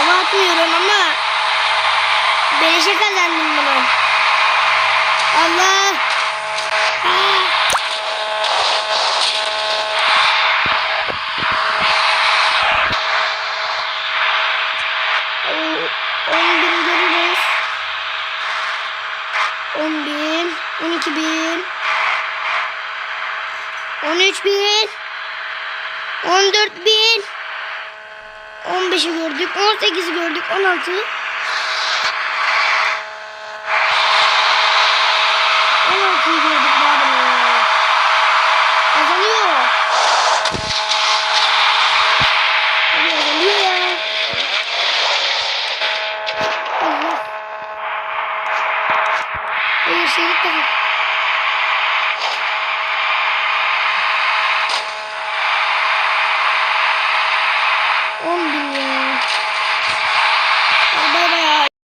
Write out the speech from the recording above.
Hava atmıyorum ama Beleşe kazandım bunu Allah ha. On bin görürüz. On bin, on iki bin. 13 bin. 14 bin. 15'i gördük. 18'i gördük. 16. 16'yı gördük. Azalıyor. Azalıyor ya. Allah. Hayır şey gitti.